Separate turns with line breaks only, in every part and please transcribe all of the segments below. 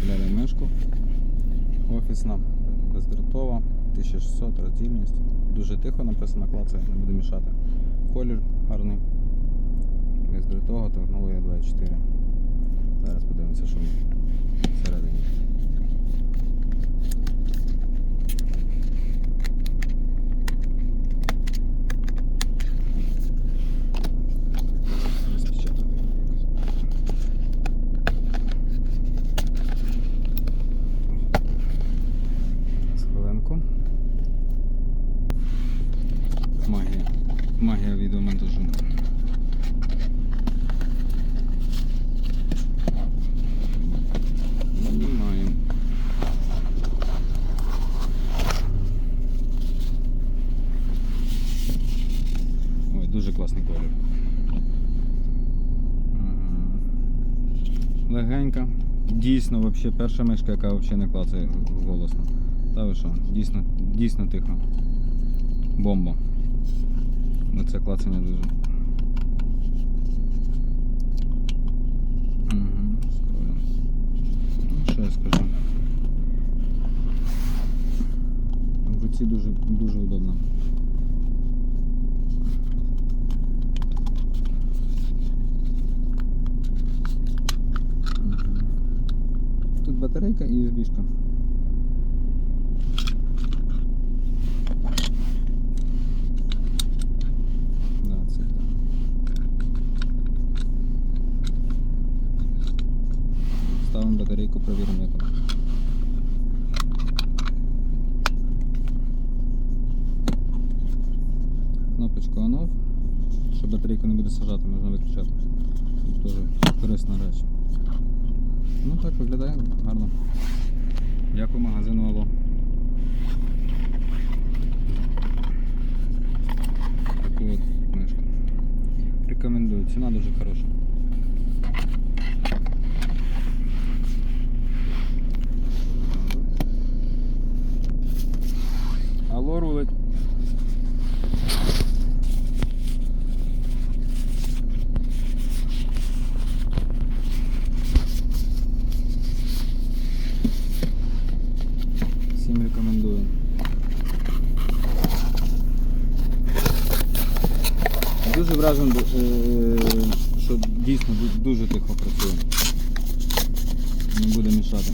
Купляли мишку. Офісна, бездротова, 1600 роздільність. Дуже тихо написано, клацає, не буде мішати. Колір гарний. Бездротова, технологія 24. Зараз подивимося, що всередині. Хвилинку. Магія. Магія відеомонтажу. Знімаємо. Ой, дуже класний колір. Легенька. Дійсно, вообще, перша мишка, яка взагалі не клацає голосно. Та ви що, дійсно, дійсно тихо. Бомба. Оце клацання дуже. Угу. Ну, що я скажу? В руці дуже, дуже удобно. Тут батарейка і USB-шка. Да, це так. Ставимо батарейку, провіримо як вона. Кнопочка on-off. Щоб батарейка не буде сажати, можна виключати. Дуже корисна реч. Ну так виглядає гарно. Дякую магазину Алло. Таку от мишку. Рекомендую, ціна дуже хороша. Рекомендую. Дуже вражений, е, що дійсно дуже тихо працює. Не буде мішати.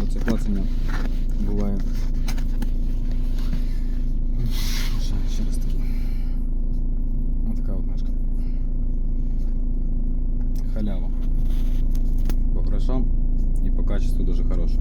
Бо це клацання буває. Ще, раз таки. Ось така от мишка. Халява. По грошам і по качеству дуже хороша.